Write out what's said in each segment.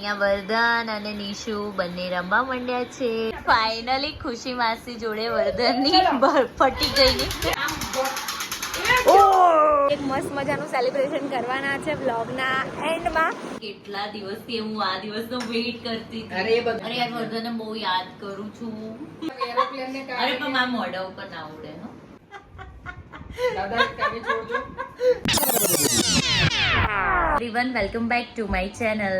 અહીંયા વર્ધન અને નિશુ બંને રમવા માંડ્યા છે. ફાઇનલી ખુશી માસી જોડે વર્ધનની ફટી ગઈ એક મસ્ત મજાનું સેલિબ્રેશન કરવાના છે વ્લોગના એન્ડમાં કેટલા દિવસથી હું આ દિવસનો વેઇટ કરતી હતી. અરે અરે યાર વર્ધનને બહુ યાદ કરું છું. અરે પણ મારા મોઢા ઉપર ના ઉડે હો. દાદા કાઢી છોડજો. Everyone welcome back to my channel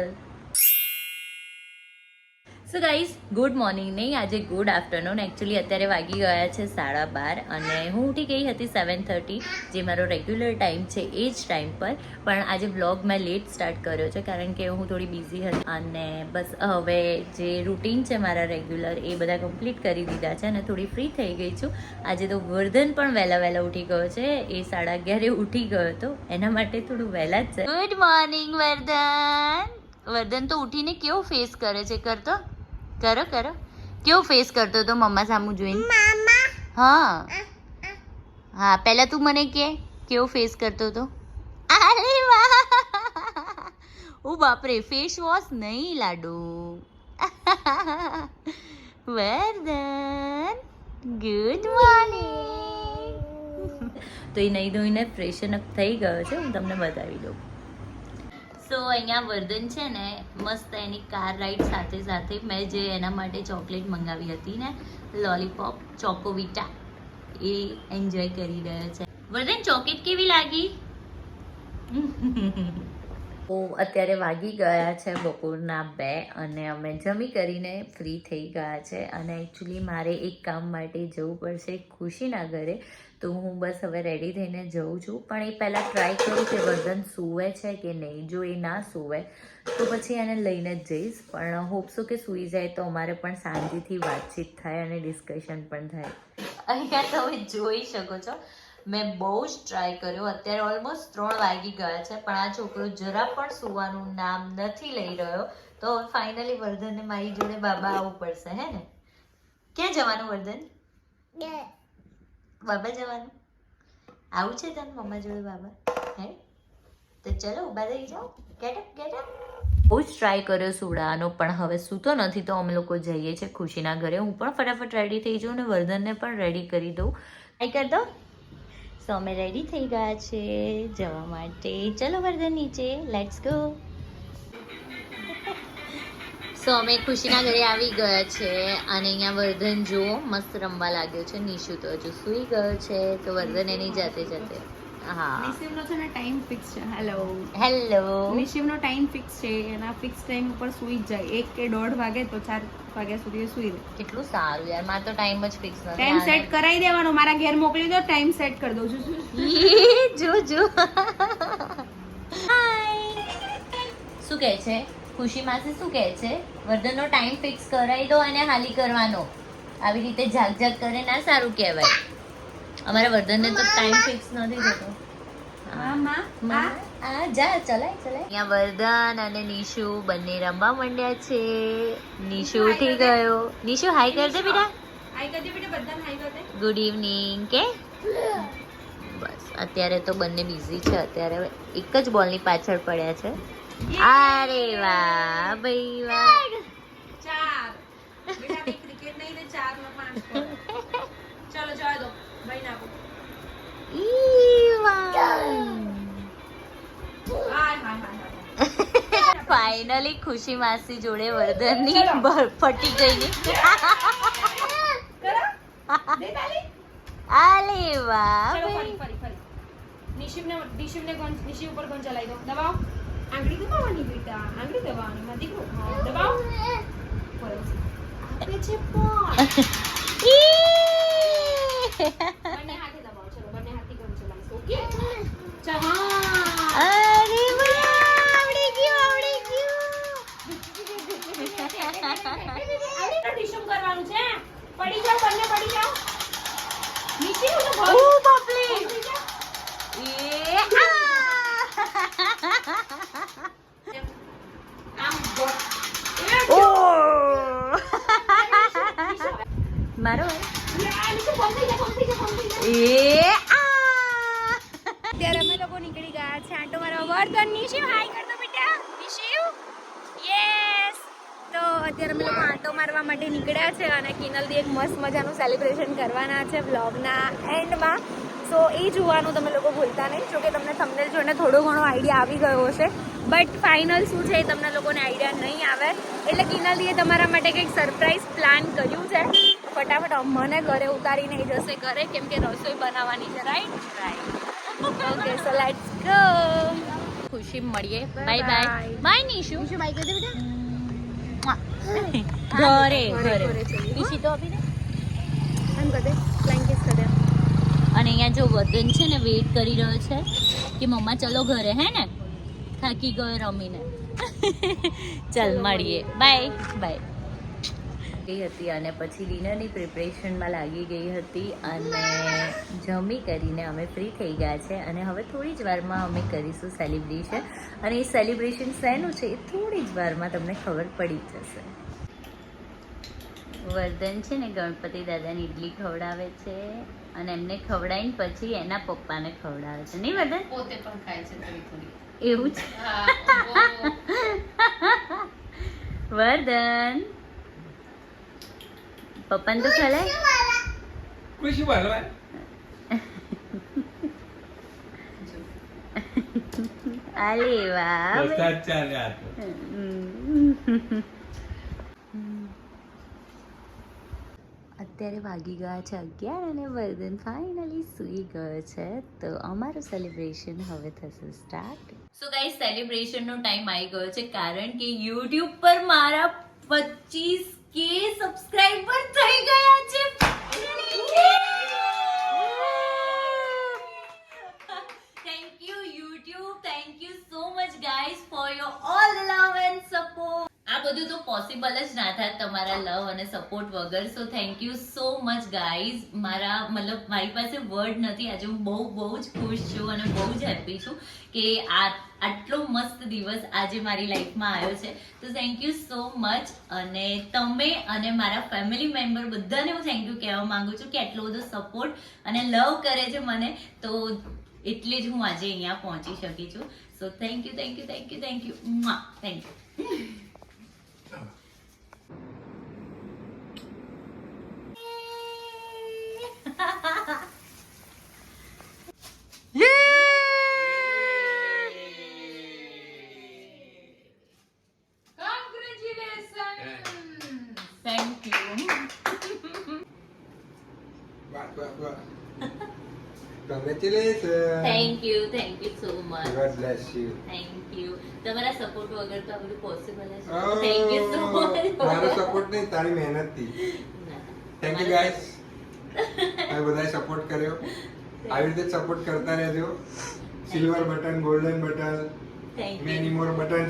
so guys good morning નહીં, આજે ગુડ આફ્ટરનૂન એકચ્યુઅલી અત્યારે વાગી ગયા છે સાડા બાર અને હું ઉઠી ગઈ હતી સેવન થર્ટી જે મારો રેગ્યુલર ટાઈમ છે એ જ ટાઈમ પર. પણ આજે વ્લોગ મેં લેટ સ્ટાર્ટ કર્યો છે કારણ કે હું થોડી બિઝી હતી અને બસ હવે જે રૂટીન છે મારા રેગ્યુલર એ બધા કમ્પ્લીટ કરી દીધા છે અને થોડી ફ્રી થઈ ગઈ છું. આજે તો વર્ધન પણ વહેલા વહેલા ઉઠી ગયો છે, એ સાડા અગિયારે ઉઠી ગયો હતો. એના માટે થોડું વહેલા જ છે. ગુડ મોર્નિંગ વર્ધન. વર્ધન તો ઉઠીને કેવો ફેસ કરે છે કરતો કરો કરો. કેવો ફેસ કરતો તો મમ્મા સામું જોઈને? હા. હા પહેલા તું મને કે કેવો ફેસ કરતો તો અરે વાહ! ઓ બાપરે ફેસ વોશ નહીં લાડુ. વર્ધન ગુડ મોર્નિંગ તો એ નહીં ધોઈને ફ્રેશન અપ થઈ ગયો છે હું તમને બતાવી દઉં. સો અહીંયા વર્ધન છે ને, મસ્ત એની કાર રાઈડ સાથે સાથે મેં જે એના માટે ચોકલેટ મંગાવી હતી ને લોલીપોપ ચોકોવિટા એ એન્જોય કરી રહ્યો છે. વર્ધન ચોકલેટ કેવી લાગી? તો અત્યારે વાગી ગયા છે બપોરના બે અને અમે જમી કરીને ફ્રી થઈ ગયા છે અને એકચ્યુઅલી મારે એક કામ માટે જવું પડશે ખુશીના ઘરે. તો હું બસ હવે રેડી થઈને જઉં છું. પણ એ પહેલાં ટ્રાય કરું કે વર્ધન સૂવે છે કે નહીં. જો એ ના સૂવે, તો પછી એને લઈને જ જઈશ. પણ હોપસો કે સૂઈ જાય તો અમારે પણ શાંતિથી વાતચીત થાય અને ડિસ્કશન પણ થાય. અહીંયા તમે જોઈ શકો છો. મેં બહુ જ ટ્રાય કર્યો. અત્યારે ઓલમોસ્ટ ત્રણ વાગી ગયા છે પણ આ છોકરો જરા પણ સુવાનું નામ નથી લઈ રહ્યો. તો ફાઇનલી વર્ધનને મારી જોડે બાબા આવવું પડશે હે ને? ક્યાં જવાનું વર્ધન? બાબા જવાનું? આવું છે તને મમ્મા જોડે બાબા? હે? તો ચલો ઊભા થઈ જાઓ. ગેટ અપ ગેટ અપ બહુ જ ટ્રાય કર્યો સુડાનો પણ હવે સૂતો નથી તો અમે લોકો જઈએ છીએ ખુશીના ઘરે. હું પણ ફટાફટ રેડી થઈ જાઉં અને વર્ધનને પણ રેડી કરી દઉં. આઈ કરી દો. સો અમે રેડી થઈ ગયા છે જવા માટે ચલો વર્ધન નીચે લેટ્સ ગો સો અમે ખુશીના ઘરે આવી ગયા છે અને અહીંયા વર્ધન જુઓ મસ્ત રમવા લાગ્યો છે નિશુ તો હજુ સૂઈ ગયો છે તો વર્ધન એની જાતે જાતે નિશિવનો છે ને ટાઈમ ફિક્સ છે. હેલો હેલો નિશિવનો ટાઈમ ફિક્સ છે. એના ફિક્સ ટાઈમ ઉપર સૂઈ જ જાય. એક કે દોઢ વાગે તો ચાર વાગ્યા સુધી સૂઈ રહે કેટલું સારું યાર. મારો તો ટાઈમ જ ફિક્સ નથી. ટાઈમ સેટ કરાવી દેવાનો. મારા ઘેર મોકલી દો. ટાઈમ સેટ કરી દઉં છું. જો જો શું કહે છે? ખુશી માસી શું કહે છે? વર્ધનનો ટાઈમ ફિક્સ કરાવી દો અને હાલી કરવાનો. આવી રીતે ઝાક ઝાક કરે. ના સારું કહેવાય. અમારા વર્ધનને તો ટાઈમ ફિક્સ નથી થતો. હા માં. માં, આ જા ચલાય ચલાય. અહીંયા વર્ધન અને નિશુ બંને રમવા માંડ્યા છે. નિશુ ઉઠી ગયો. નિશુ હાઈ કર દે બેટા. કરજે બેટા ગુડ ઇવનિંગ કે? બસ અત્યારે તો બંને બિઝી છે. અત્યારે એક જ બોલની પાછળ પડ્યા છે. અરે વાહ ભાઈ વાહ. ચાર. બેટા ક્રિકેટ નહીં ને ચાર નો પાંચ ભાઈ નાખો. ફાઇનલી ખુશી માસી જોડે વર્ધનની ફટી ગઈ. દે વાહ ઉપર દો દબાવો. આંગળી દબાવવાની બેટા આંગળી દબાવવાની. માં દીકરો. દબાવો. આપે છે પણ ઈ! બંને હાથે દબાવો ચલો બંને હાથે કોણ ચલાવીશ ઓકે ચાલ હા અરે વાહ આવડી ગયું આવડી ગયું આ ટીશું કરવાનું છે પડી જાઓ બંને પડી જાઓ નીચે હું તો ઓ ભાવ બાપલે પડી જાઓ. એ આ! આમ ગો- એ ઓ ટીશું. મારો. એ અત્યારે અમે લોકો નીકળી ગયા છે. આંટો મારવા. વર્ધન નિશિવ હાઈ કરતો બેટા. નિશિવ તો અત્યારે અમે લોકો આંટો મારવા માટે નીકળ્યા છે અને કિનલદી એક મસ્ત મજાનું સેલિબ્રેશન કરવાના છે વ્લોગના એન્ડમાં સો એ જોવાનું તમે લોકો ભૂલતા નહીં. જો કે તમને થંબનેલ જોઈને થોડો ઘણો આઈડિયા આવી ગયો હશે. બટ ફાઇનલ શું છે એ તમને લોકોને આઈડિયા નહીં આવે. એટલે કિનલદીએ તમારા માટે કંઈક સરપ્રાઈઝ પ્લાન કર્યું છે. ફટાફટ મને ઘરે ઉતારીને જશે. ઘરે કેમ કે રસોઈ બનાવવાની છે right right okay so let's go ખુશી મળીએ. Bye bye. Bye Nishu Nishu bye કહી દે બેટા ઘરે ઘરે, નિશી તો આપી દે. એમ કહી દે ફ્લાઇંગ કિસ કરી દે અને અહીંયા જો વદન છે ને વેઇટ કરી રહ્યો છે કે મમ્મા ચલો ઘરે હે ને? થાકી ગયો રમીને. ચાલ મળીએ. બાય બાય ગઈ હતી અને પછી ડિનરની પ્રિપરેશનમાં લાગી ગઈ હતી અને જમી કરીને અમે ફ્રી થઈ ગયા છે અને હવે થોડી જ વારમાં અમે કરીશું સેલિબ્રેશન. અને એ સેલિબ્રેશન શેનું છે એ થોડી જ વારમાં તમને ખબર પડી જશે. વર્ધન છે ને ગણપતિ દાદાને ઇડલી ખવડાવે છે અને એમને ખવડાવીને પછી એના પપ્પાને ખવડાવે છે. નહીં વર્ધન? પોતે પણ ખાય છે થોડી થોડી. એવું છે? વર્ધન! પપ્પાને તો ખલાય ખુશી બોલવા આલે વાહ વરસાદ ચાલે આ. અત્યારે વાગી ગયા છે અગિયાર અને વર્ધન ફાઇનલી સૂઈ ગયો છે. તો અમારું સેલિબ્રેશન હવે થશે સ્ટાર્ટ સો ગાઈસ સેલિબ્રેશનનો ટાઈમ આવી ગયો છે કારણ કે યુટ્યુબ પર મારા પચીસ કે સબસ્ક્રાઇબર થઈ ગયા છે thank you YouTube thank you so much guys for your all love and support આ બધું તો પોસિબલ જ ના થાય તમારા લવ અને સપોર્ટ વગર. So thank you so much guys મારા, મતલબ મારી પાસે વર્ડ નથી. આજે હું બહુ બહુ જ ખુશ છું અને બહુ જ હેપી છું કે આ, આટલો મસ્ત દિવસ આજે મારી લાઈફમાં આવ્યો છે. તો થેન્ક યુ સો મચ અને તમે અને મારા ફેમિલી મેમ્બર બધાને હું થેન્ક યુ કહેવા માંગુ છું કે આટલો બધો સપોર્ટ અને લવ કરે છે મને. તો એટલે જ હું આજે અહીંયા પહોંચી શકી છું. So thank you thank you thank you thank you thank you વાહ, વાહ, વાહ. Congratulations. Thank you thank you so much God bless you. Thank you તમારા સપોર્ટ વગર તો આ બધું પોસિબલ જ થેન્ક યુ સો મચ મારો સપોર્ટ નહીં તારી મહેનતથી થેન્ક યુ ગાઈસ તમે બધાએ સપોર્ટ કર્યો આવી રીતે સપોર્ટ કરતા રહેજો silver button golden button thank many more button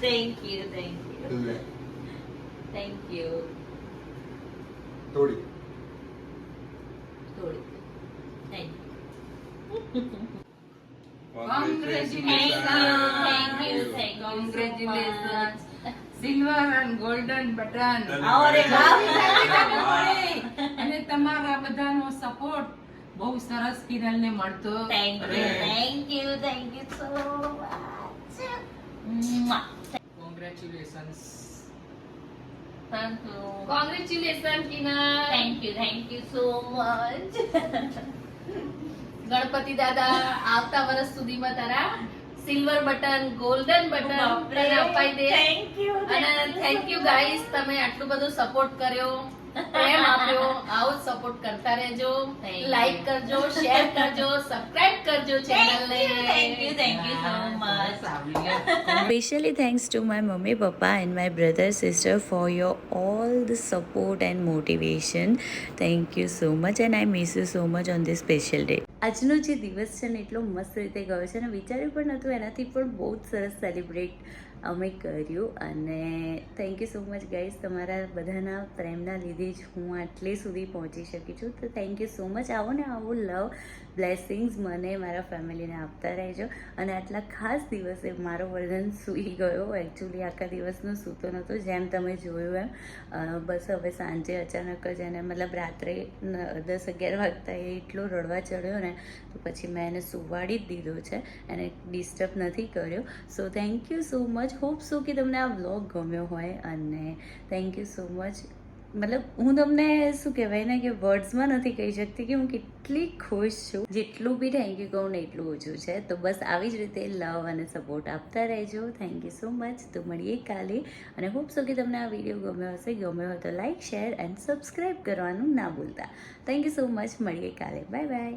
thank you thank you thank you થોડી અને તમારા બધાનો સપોર્ટ બહુ સરસ કિરણને મળતો thank you thank you thank you so so much. Congratulations, Kiran. Thank you, thank you so much. Ganpati દાદા આવતા વર્ષ સુધીમાં તારા સિલ્વર બટન ગોલ્ડન બટન તને અપાઈ દે Thank you, અને થેન્ક યુ. ગાઈસ તમે આટલું બધું સપોર્ટ કર્યો પ્રેમ આપ્યો આવો સપોર્ટ કરતા રહેજો. લાઈક કરજો શેર કરજો સબસ્ક્રાઇબ કરજો ચેનલને Thank you, thank you so much. Especially thanks to my mummy, papa, and my brother, sister for your all the support and motivation. Thank you so much, and I miss you so much on this special day. આજનો જે દિવસ છે ને એટલો મસ્ત રીતે ગયો છે ને વિચાર્યું પણ નહોતું એનાથી પણ બહુ જ સરસ સેલિબ્રેટ અમે કર્યું અને thank you so much guys તમારા બધાના પ્રેમના લીધે જ હું આટલે સુધી પહોંચી શકી છું. તો થેન્ક યુ સો મચ આવો ને આવો લવ બ્લેસિંગ્સ મને મારા ફેમિલીને આપતા રહેજો. અને આટલા ખાસ દિવસે મારો વર્ધન સૂઈ ગયો. એકચ્યુઅલી આખા દિવસનો સૂતો નહોતો, જેમ તમે જોયું એમ. બસ હવે સાંજે અચાનક જ એને મતલબ રાત્રે દસ અગિયાર વાગતા એ એટલો રડવા ચડ્યો ને, તો પછી મેં એને સુવાડી જ દીધો છે. એને ડિસ્ટર્બ નથી કર્યો. So thank you so much hope so કે તમને આ બ્લોગ ગમ્યો હોય. અને થેન્ક યુ સો મચ મતલબ હું તમને શું કહેવાય ને કે વર્ડ્સમાં નથી કહી શકતી કે હું કેટલી ખુશ છું. જેટલું બી થેન્ક યુ કહું ને એટલું ઓછું છે. તો બસ આવી જ રીતે લવ અને સપોર્ટ આપતા રહેજો. થેન્ક યુ સો મચ તો મળીએ કાલે. અને હોપ સો કે તમને આ વીડિયો ગમ્યો હશે. ગમ્યો હોય તો લાઇક શેર એન્ડ સબસ્ક્રાઈબ કરવાનું ના ભૂલતા. થેન્ક યુ સો મચ મળીએ કાલે. Bye bye